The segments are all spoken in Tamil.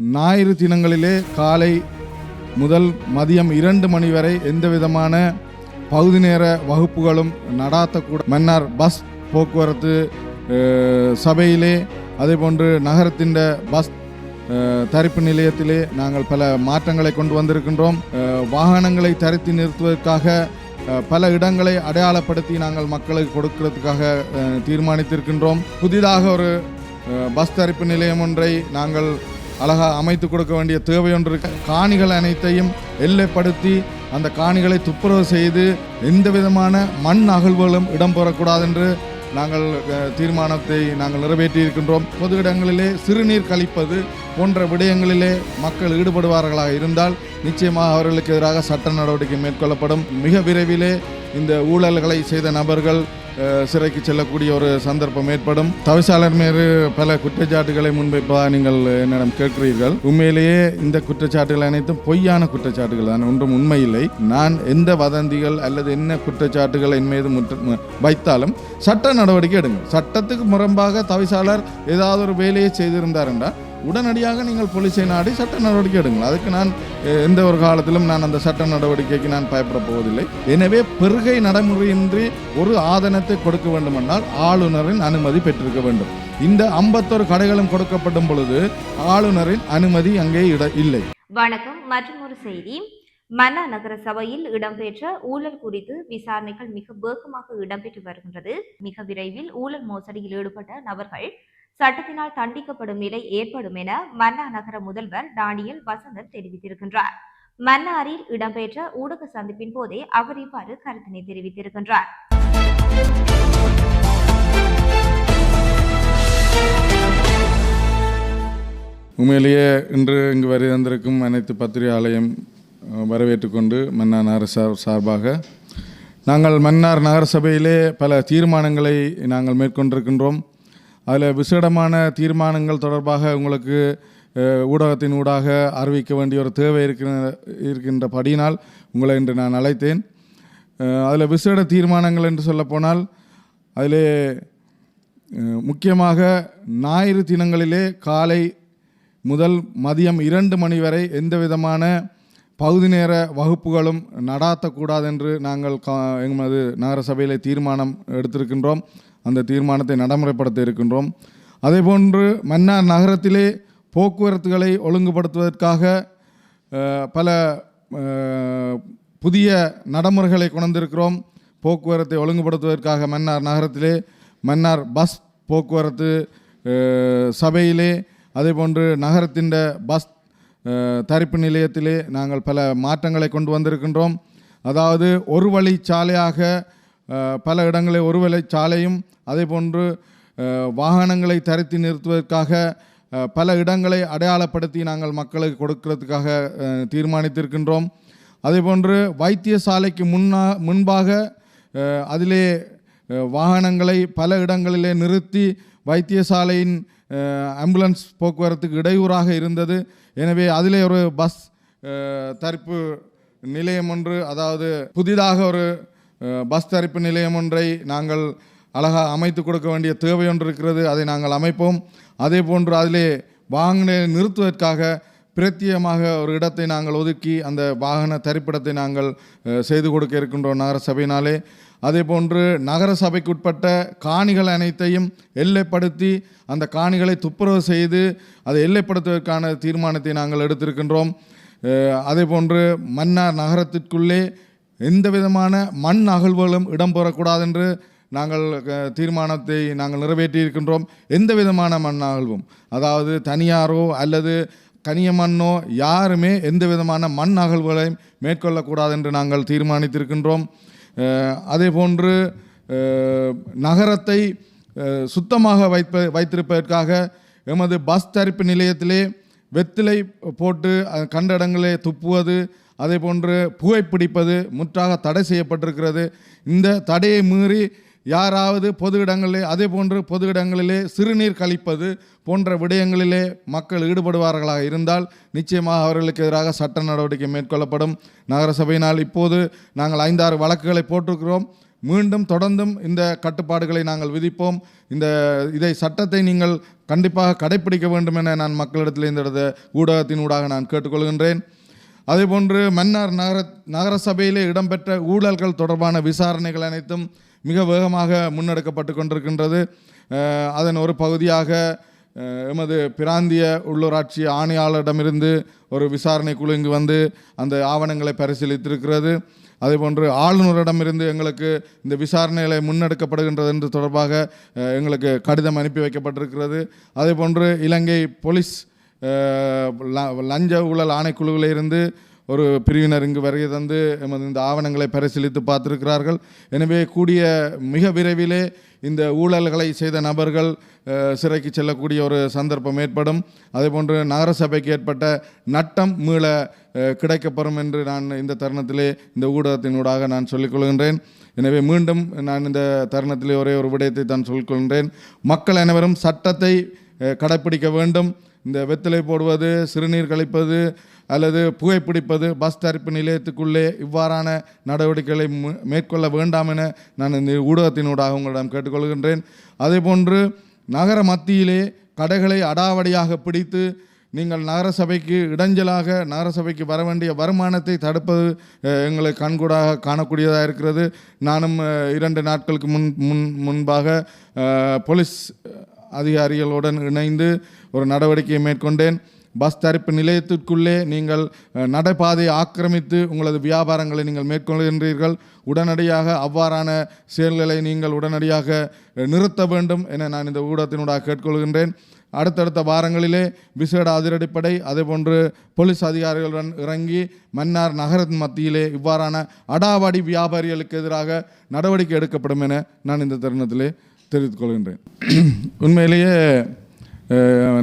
ஞாயிறு தினங்களிலே காலை முதல் மதியம் இரண்டு மணி வரை எந்த விதமான பகுதி நேர வகுப்புகளும் நடாத்தக்கூட மன்னார் பஸ் போக்குவரத்து சபையிலே சபையிலே அதேபோன்று நகரத்தின் பஸ் தரிப்பு நிலையத்திலே நாங்கள் பல மாற்றங்களை கொண்டு வந்திருக்கின்றோம். வாகனங்களை தரித்து நிறுத்துவதற்காக பல இடங்களை அடையாளப்படுத்தி நாங்கள் மக்களுக்கு கொடுக்கிறதுக்காக தீர்மானித்திருக்கின்றோம். புதிதாக ஒரு பஸ் தரிப்பு நிலையம் ஒன்றை நாங்கள் அழகாக அமைத்து கொடுக்க வேண்டிய தேவை ஒன்று காணிகள் அனைத்தையும் எல்லைப்படுத்தி அந்த காணிகளை துப்புரவு செய்து எந்த விதமான மண் அகழ்வுகளும் இடம்பெறக்கூடாது என்று நாங்கள் தீர்மானத்தை நாங்கள் நிறைவேற்றி இருக்கின்றோம் பொது இடங்களிலே சிறுநீர் கழிப்பது போன்ற விடயங்களிலே மக்கள் ஈடுபடுவார்களாக இருந்தால் நிச்சயமாக அவர்களுக்கு எதிராக சட்ட நடவடிக்கை மேற்கொள்ளப்படும். மிக விரைவிலே இந்த ஊழல்களை செய்த நபர்கள் சிறைக்கு செல்லக்கூடிய ஒரு சந்தர்ப்பம் ஏற்படும். தவிசாளர் மேறு பல குற்றச்சாட்டுகளை முன்வைப்பதாக நீங்கள் என்னிடம் கேட்கிறீர்கள். உண்மையிலேயே இந்த குற்றச்சாட்டுகள் அனைத்தும் பொய்யான குற்றச்சாட்டுகள் தான். ஒன்றும் உண்மையில்லை. நான் எந்த வதந்திகள் அல்லது என்ன குற்றச்சாட்டுகள் என் மீது வைத்தாலும் சட்ட நடவடிக்கை எடுங்கள். சட்டத்துக்கு முரம்பாக தவிசாளர் ஏதாவது ஒரு வேலையை செய்திருந்தார் என்றால் உடனடியாக நீங்கள் போலீஸை நாடி சட்ட நடவடிக்கை எடுங்கள். அதுக்கு நான் எந்த ஒரு காலத்திலும் நான் அந்த சட்ட நடவடிக்கைக்கு நான் பயப்பட போவதில்லை. எனவே பெருகை நடைமுறையின்றி ஒரு ஆதனத்தை கொடுக்க வேண்டுமென்றால் ஆளுநரின் அனுமதி பெற்றிருக்க வேண்டும். இந்த ஐம்பத்தொரு கடைகளும் கொடுக்கப்படும் பொழுது ஆளுநரின் அனுமதி அங்கே இட இல்லை. வணக்கம். மற்றும் ஒரு செய்தி. மன்னா நகர சபையில் இடம்பெற்ற ஊழல் குறித்து விசாரணைகள் மிக வேகமாக இடம்பெற்று வருகின்றது. மிக விரைவில் ஊழல் மோசடியில் ஈடுபட்ட நபர்கள் சட்டத்தினால் தண்டிக்கப்படும் நிலை ஏற்படும் என மன்னா நகர முதல்வர் டானியல் வசந்தன் தெரிவித்திருக்கின்றார். மன்னாரில் இடம்பெற்ற ஊடக சந்திப்பின் போதே அவர் இவ்வாறு கருத்தினை தெரிவித்திருக்கின்றார். உண்மையிலேயே இன்று இங்கு வரை அனைத்து பத்திரிகையாலயம் வரவேற்றுக் கொண்டு மன்னார் நகர சார் சார்பாக நாங்கள் மன்னார் நகரசபையிலே பல தீர்மானங்களை நாங்கள் மேற்கொண்டிருக்கின்றோம். அதில் விசேடமான தீர்மானங்கள் தொடர்பாக உங்களுக்கு ஊடகத்தின் ஊடாக அறிவிக்க வேண்டிய ஒரு தேவை இருக்கிற இருக்கின்றபடியினால் உங்களை இன்று நான் அழைத்தேன். அதில் விசேட தீர்மானங்கள் என்று சொல்லப்போனால் அதிலே முக்கியமாக ஞாயிறு தினங்களிலே காலை முதல் மதியம் இரண்டு மணி வரை எந்த விதமான பகுதி நேர வகுப்புகளும் நடாத்தக்கூடாது என்று நாங்கள் கா எமது நகரசபையிலே தீர்மானம் எடுத்திருக்கின்றோம். அந்த தீர்மானத்தை நடைமுறைப்படுத்த இருக்கின்றோம் அதேபோன்று மன்னார் நகரத்திலே போக்குவரத்துகளை ஒழுங்குபடுத்துவதற்காக பல புதிய நடைமுறைகளை கொண்டிருக்கிறோம். போக்குவரத்தை ஒழுங்குபடுத்துவதற்காக மன்னார் நகரத்திலே மன்னார் பஸ் போக்குவரத்து சபையிலே அதேபோன்று நகரத்தின் பஸ் தரிப்பு நிலையத்திலே நாங்கள் பல மாற்றங்களை கொண்டு வந்திருக்கின்றோம். அதாவது ஒரு வழி சாலையாக பல இடங்களில் ஒருவேளை சாலையும் அதே போன்று வாகனங்களை தரத்தி நிறுத்துவதற்காக பல இடங்களை அடையாளப்படுத்தி நாங்கள் மக்களுக்கு கொடுக்கிறதுக்காக தீர்மானித்திருக்கின்றோம். அதேபோன்று வைத்தியசாலைக்கு முன்னா முன்பாக அதிலே வாகனங்களை பல இடங்களிலே நிறுத்தி வைத்தியசாலையின் ஆம்புலன்ஸ் போக்குவரத்துக்கு இடையூறாக இருந்தது. எனவே அதிலே ஒரு பஸ் தரிப்பு நிலையம் ஒன்று அதாவது புதிதாக ஒரு பஸ் தரிப்பு நிலையம் ஒன்றை நாங்கள் அழகாக அமைத்து கொடுக்க வேண்டிய தேவை ஒன்று இருக்கிறது. அதை நாங்கள் அமைப்போம். அதே போன்று அதிலே வாகன நிறுத்துவதற்காக பிரத்தியமாக ஒரு இடத்தை நாங்கள் ஒதுக்கி அந்த வாகன தரிப்பிடத்தை நாங்கள் செய்து கொடுக்க இருக்கின்றோம் நகர சபையினாலே அதே போன்று நகர சபைக்குட்பட்ட காணிகள் அனைத்தையும் எல்லைப்படுத்தி அந்த காணிகளை துப்புரவு செய்து அதை எல்லைப்படுத்துவதற்கான தீர்மானத்தை நாங்கள் எடுத்திருக்கின்றோம். அதே போன்று மன்னார் நகரத்திற்குள்ளே எந்த விதமான மண் அகழ்வுகளும் இடம்பெறக்கூடாது என்று நாங்கள் தீர்மானத்தை நாங்கள் நிறைவேற்றி இருக்கின்றோம் எந்த விதமான மண் அகழ்வும்? அதாவது தனியாரோ அல்லது கனிய மண்ணோ யாருமே எந்த விதமான மண் அகழ்வுகளையும் மேற்கொள்ளக்கூடாது என்று நாங்கள் தீர்மானித்திருக்கின்றோம். அதே போன்று நகரத்தை சுத்தமாக வைப்ப வைத்திருப்பதற்காக எமது பஸ் தரிப்பு நிலையத்திலே வெத்திலை போட்டு கண்ட இடங்களே துப்புவது அதே போன்று புகைப்பிடிப்பது முற்றாக தடை செய்யப்பட்டிருக்கிறது. இந்த தடையை மீறி யாராவது பொது இடங்களிலே அதே போன்று பொது இடங்களிலே சிறுநீர் கழிப்பது போன்ற விடயங்களிலே மக்கள் ஈடுபடுவார்களாக இருந்தால் நிச்சயமாக அவர்களுக்கு எதிராக சட்ட நடவடிக்கை மேற்கொள்ளப்படும். நகரசபையினால் இப்போது நாங்கள் ஐந்தாறு வழக்குகளை போட்டிருக்கிறோம். மீண்டும் தொடர்ந்தும் இந்த கட்டுப்பாடுகளை நாங்கள் விதிப்போம். இந்த இதை சட்டத்தை நீங்கள் கண்டிப்பாக கடைப்பிடிக்க வேண்டும் என நான் மக்களிடத்தில் இந்த ஊடகத்தின் ஊடாக நான் கேட்டுக்கொள்கின்றேன். அதேபோன்று மன்னார் நகர நகர சபையிலே இடம்பெற்ற ஊழல்கள் தொடர்பான விசாரணைகள் அனைத்தும் மிக வேகமாக முன்னெடுக்கப்பட்டு கொண்டிருக்கின்றது. அதன் ஒரு பகுதியாக எமது பிராந்திய உள்ளூராட்சி ஆணையாளரிடமிருந்து ஒரு விசாரணை குழு இங்கு வந்து அந்த ஆவணங்களை பரிசீலித்திருக்கிறது. அதேபோன்று ஆளுநரிடமிருந்து எங்களுக்கு இந்த விசாரணைகளை முன்னெடுக்கப்படுகின்றது என்று தொடர்பாக எங்களுக்கு கடிதம் அனுப்பி வைக்கப்பட்டிருக்கிறது. அதேபோன்று இலங்கை போலீஸ் லஞ்ச ஊழல் ஆணைக்குழுவில் இருந்து ஒரு பிரிவினர் இங்கு வருகை தந்து எமது இந்த ஆவணங்களை பரிசீலித்து பார்த்திருக்கிறார்கள். எனவே கூடிய மிக விரைவிலே இந்த ஊழல்களை செய்த நபர்கள் சிறைக்கு செல்லக்கூடிய ஒரு சந்தர்ப்பம் ஏற்படும். அதேபோன்று நகரசபைக்கு ஏற்பட்ட நட்டம் மீள கிடைக்கப்பெறும் என்று நான் இந்த தருணத்திலே இந்த ஊடகத்தினூடாக நான் சொல்லிக்கொள்கின்றேன் எனவே மீண்டும் நான் இந்த தருணத்திலே ஒரே ஒரு விடயத்தை தான் சொல்லிக்கொள்கின்றேன் மக்கள் அனைவரும் சட்டத்தை கடைப்பிடிக்க வேண்டும். இந்த வெத்தலை போடுவது சிறுநீர் கழிப்பது அல்லது புகைப்பிடிப்பது பஸ் தரிப்பு நிலையத்துக்குள்ளே இவ்வாறான நடவடிக்கைகளை மேற்கொள்ள வேண்டாம் என நான் இந்த ஊடகத்தினூடாக உங்களிடம் கேட்டுக்கொள்கின்றேன். அதேபோன்று நகர மத்தியிலே கடைகளை அடாவடியாக பிடித்து நீங்கள் நகரசபைக்கு இடைஞ்சலாக நகரசபைக்கு வர வேண்டிய வருமானத்தை தடுப்பது எங்களை கண்கூடாக காணக்கூடியதாக இருக்கிறது. நானும் இரண்டு நாட்களுக்கு முன் முன் முன்பாக போலீஸ் அதிகாரிகளுடன் இணைந்து ஒரு நடவடிக்கையை மேற்கொண்டேன். பஸ் தரிப்பு நிலையத்திற்குள்ளே நீங்கள் நடைபாதையை ஆக்கிரமித்து உங்களது வியாபாரங்களை நீங்கள் மேற்கொள்கின்றீர்கள். உடனடியாக அவ்வாறான செயல்களை நீங்கள் உடனடியாக நிறுத்த வேண்டும் என நான் இந்த ஊடகத்தினூடாக கேட்டுக்கொள்கின்றேன். அடுத்தடுத்த வாரங்களிலே விசேட அதிரடிப்படை அதேபோன்று போலீஸ் அதிகாரிகளுடன் இறங்கி மன்னார் நகரத்தின் மத்தியிலே இவ்வாறான அடாவடி வியாபாரிகளுக்கு எதிராக நடவடிக்கை எடுக்கப்படும் என நான் இந்த தருணத்திலே தெரிவித்துக் கொள்கின்றேன் உண்மையிலேயே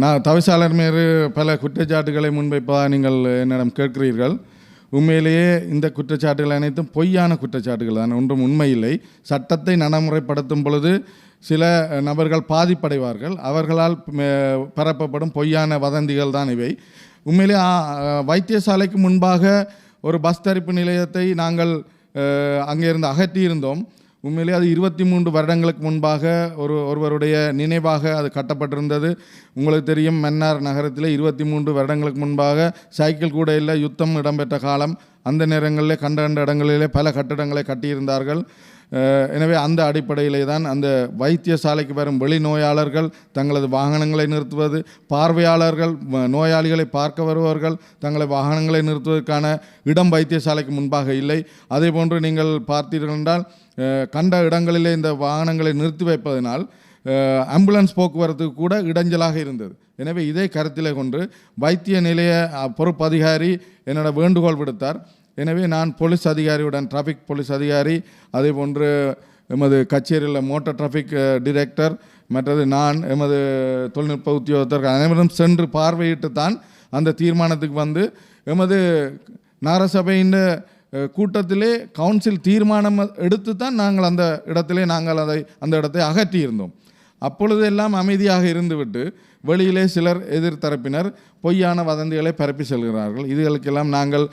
நான் தவிசாளர் மீது பல குற்றச்சாட்டுகளை முன்வைப்பதாக நீங்கள் என்னிடம் கேட்கிறீர்கள். உண்மையிலேயே இந்த குற்றச்சாட்டுகள் அனைத்தும் பொய்யான குற்றச்சாட்டுகள் தான் ஒன்றும் உண்மையில்லை. சட்டத்தை நடைமுறைப்படுத்தும் பொழுது சில நபர்கள் பாதிப்படைவார்கள். அவர்களால் பரப்பப்படும் பொய்யான வதந்திகள் தான் இவை. உண்மையிலே வைத்தியசாலைக்கு முன்பாக ஒரு பஸ் தரிப்பு நிலையத்தை நாங்கள் அங்கே இருந்து அகற்றியிருந்தோம். உண்மையிலே அது இருபத்தி மூன்று வருடங்களுக்கு முன்பாக ஒரு ஒருவருடைய நினைவாக அது கட்டப்பட்டிருந்தது. உங்களுக்கு தெரியும் மன்னார் நகரத்தில் இருபத்தி மூன்று வருடங்களுக்கு முன்பாக சைக்கிள் கூட இல்லை யுத்தம் இடம்பெற்ற காலம். அந்த நேரங்களில் கண்ட கண்ட இடங்களிலே பல கட்டிடங்களை கட்டியிருந்தார்கள். எனவே அந்த அடிப்படையிலே தான் அந்த வைத்தியசாலைக்கு வரும் வெளிநோயாளர்கள் தங்களது வாகனங்களை நிறுத்துவது பார்வையாளர்கள் நோயாளிகளை பார்க்க வருபவர்கள் தங்களை வாகனங்களை நிறுத்துவதற்கான இடம் வைத்தியசாலைக்கு முன்பாக இல்லை. அதே போன்று நீங்கள் பார்த்தீர்கள் என்றால் கண்ட இடங்களிலே இந்த வாகனங்களை நிறுத்தி வைப்பதனால் ஆம்புலன்ஸ் போக்குவரத்து கூட இடைஞ்சலாக இருந்தது. எனவே இதை கருத்திலே கொண்டு வைத்திய நிலைய பொறுப்பு அதிகாரி என்னோட வேண்டுகோள் விடுத்தார். எனவே நான் போலீஸ் அதிகாரியுடன் டிராஃபிக் போலீஸ் அதிகாரி அதே போன்று எமது கச்சேரியில் மோட்டார் டிராஃபிக் டிரெக்டர் மற்றது நான் எமது தொழில்நுட்ப உத்தியோகத்தர்கள் அனைவரும் சென்று பார்வையிட்டு தான் அந்த தீர்மானத்துக்கு வந்து எமது நகரசபையின் கூட்டத்திலே கவுன்சில் தீர்மானம் எடுத்து தான் நாங்கள் அந்த இடத்திலே நாங்கள் அதை அந்த இடத்தை அகற்றியிருந்தோம். அப்பொழுது எல்லாம் அமைதியாக இருந்துவிட்டு வெளியிலே சிலர் எதிர்த்தரப்பினர் பொய்யான வதந்திகளை பரப்பி செல்கிறார்கள். இதுகளுக்கெல்லாம் நாங்கள்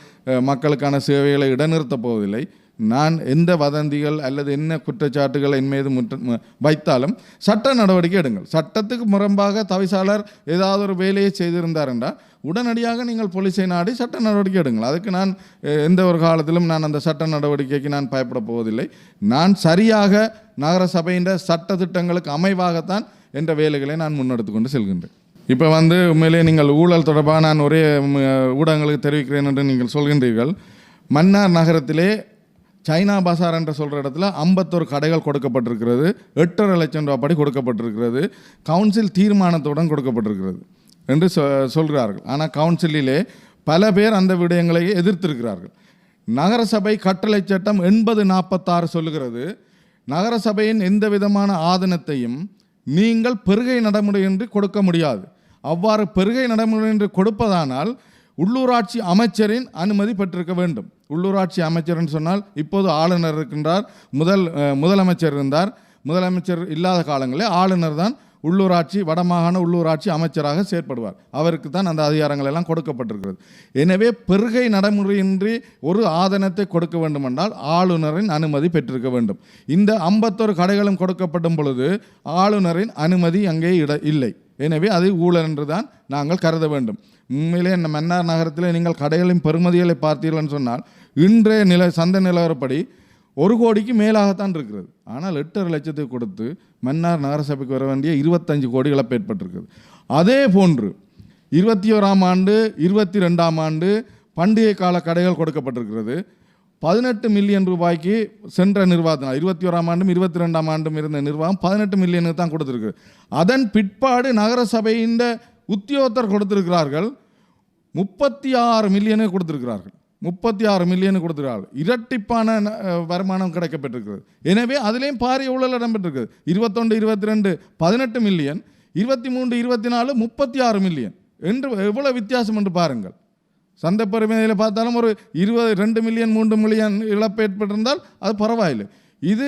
மக்களுக்கான சேவைகளை இடைநிறுத்தப் போவதில்லை. நான் எந்த வதந்திகள் அல்லது என்ன குற்றச்சாட்டுகள் என் மீது முற்ற வைத்தாலும் சட்ட நடவடிக்கை எடுங்கள். சட்டத்துக்கு முரம்பாக தவிசாளர் ஏதாவது ஒரு வேலையை செய்திருந்தார் என்றால் உடனடியாக நீங்கள் போலீஸை நாடி சட்ட நடவடிக்கை எடுங்கள். அதுக்கு நான் எந்த ஒரு காலத்திலும் நான் அந்த சட்ட நடவடிக்கைக்கு நான் பயப்பட போவதில்லை. நான் சரியாக நகர சபையின் சட்ட திட்டங்களுக்கு அமைவாகத்தான் என்ற வேலைகளை நான் முன்னெடுத்து கொண்டு செல்கின்றேன். இப்போ வந்து உண்மையிலே நீங்கள் ஊழல் தொடர்பாக நான் ஒரே ஊடகங்களுக்கு தெரிவிக்கிறேன் என்று நீங்கள் சொல்கின்றீர்கள். மன்னார் நகரத்திலே சைனா பசார் என்று சொல்கிற இடத்துல ஐம்பத்தொரு கடைகள் கொடுக்கப்பட்டிருக்கிறது. எட்டரை லட்சம் ரூபா படி கொடுக்கப்பட்டிருக்கிறது. கவுன்சில் தீர்மானத்துடன் கொடுக்கப்பட்டிருக்கிறது என்று சொ சொல்கிறார்கள். ஆனால் கவுன்சிலிலே பல பேர் அந்த விடயங்களை எதிர்த்திருக்கிறார்கள். நகரசபை கட்டளை சட்டம் எண்பது நாற்பத்தாறு சொல்லுகிறது. நகரசபையின் எந்த விதமான ஆதனத்தையும் நீங்கள் பெருகை நடைமுறையின்றி கொடுக்க முடியாது. அவ்வாறு பெருகை நடைமுறையின்றி கொடுப்பதானால் உள்ளூராட்சி அமைச்சரின் அனுமதி பெற்றிருக்க வேண்டும். உள்ளூராட்சி அமைச்சர்னு சொன்னால் இப்போது ஆளுநர் இருக்கின்றார் முதல் முதலமைச்சர் இருந்தார். முதலமைச்சர் இல்லாத காலங்களில் ஆளுநர் தான் உள்ளூராட்சி வடமாகாண உள்ளூராட்சி அமைச்சராக செயற்படுவார். அவருக்கு தான் அந்த அதிகாரங்கள் எல்லாம் கொடுக்கப்பட்டிருக்கிறது. எனவே பெருகை நடைமுறையின்றி ஒரு ஆதனத்தை கொடுக்க வேண்டுமென்றால் ஆளுநரின் அனுமதி பெற்றிருக்க வேண்டும். இந்த ஐம்பத்தொரு கடைகளும் கொடுக்கப்படும் பொழுது ஆளுநரின் அனுமதி அங்கே இட இல்லை. எனவே அது ஊழல் என்று தான் நாங்கள் கருத வேண்டும். உண்மையிலே இந்த மன்னார் நகரத்தில் நீங்கள் கடைகளின் பெருமதிகளை பார்த்தீர்கள் சொன்னால் இன்றைய நில சந்தை நிலவரப்படி ஒரு கோடிக்கு மேலாகத்தான் இருக்கிறது. ஆனால் எட்டரை லட்சத்துக்கு கொடுத்து மன்னார் நகரசபைக்கு வர வேண்டிய இருபத்தஞ்சு கோடி இழப்பு ஏற்பட்டிருக்கிறது அதே போன்று இருபத்தி ஓராம் ஆண்டு இருபத்தி ரெண்டாம் ஆண்டு பண்டிகை கால கடைகள் கொடுக்கப்பட்டிருக்கிறது. பதினெட்டு மில்லியன் ரூபாய்க்கு சென்ற நிர்வாகம் இருபத்தி ஓராம் ஆண்டும் இருபத்தி ரெண்டாம் ஆண்டும் இருந்த நிர்வாகம் பதினெட்டு மில்லியனுக்கு தான் கொடுத்துருக்கு. அதன் பிற்பாடு நகரசபையின் உத்தியோகத்தர் கொடுத்திருக்கிறார்கள் முப்பத்தி ஆறு மில்லியனு கொடுத்துருக்கிறார்கள். முப்பத்தி ஆறு மில்லியனு கொடுத்துருக்காள். இரட்டிப்பான வருமானம் கிடைக்கப்பட்டிருக்கிறது எனவே அதுலேயும் பாரிய ஊழல் இடம்பெற்றிருக்குது இருபத்தொன்று இருபத்தி ரெண்டு பதினெட்டு மில்லியன் இருபத்தி மூன்று இருபத்தி நாலு முப்பத்தி ஆறு மில்லியன் என்று எவ்வளோ வித்தியாசம் என்று பாருங்கள். சந்தை பெருமையில் பார்த்தாலும் ஒரு இருபது ரெண்டு மில்லியன் மூன்று மில்லியன் இழப்பு ஏற்பட்டிருந்தால் அது பரவாயில்லை. இது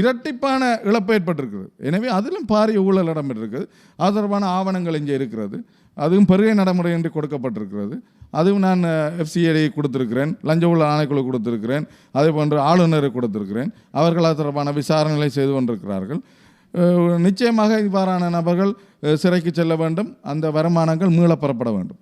இரட்டிப்பான இழப்பு ஏற்பட்டிருக்குது. எனவே அதிலும் பாரிய ஊழல் இடம்பெற்றிருக்குது. அது தொடர்பான ஆவணங்கள் இங்கே இருக்கிறது. அதுவும் பெருகை நடைமுறை என்று கொடுக்கப்பட்டிருக்கிறது. அதுவும் நான் எஃப்சிஐ கொடுத்துருக்கிறேன். லஞ்ச உள்ள ஆணைக்குழு கொடுத்துருக்கிறேன். அதே போன்று ஆளுநரை கொடுத்துருக்கிறேன். அவர்கள் அது தொடர்பான விசாரணைகளை செய்து கொண்டிருக்கிறார்கள். நிச்சயமாக இவ்வாறான நபர்கள் சிறைக்கு செல்ல வேண்டும். அந்த வருமானங்கள் மீளப்பெறப்பட வேண்டும்.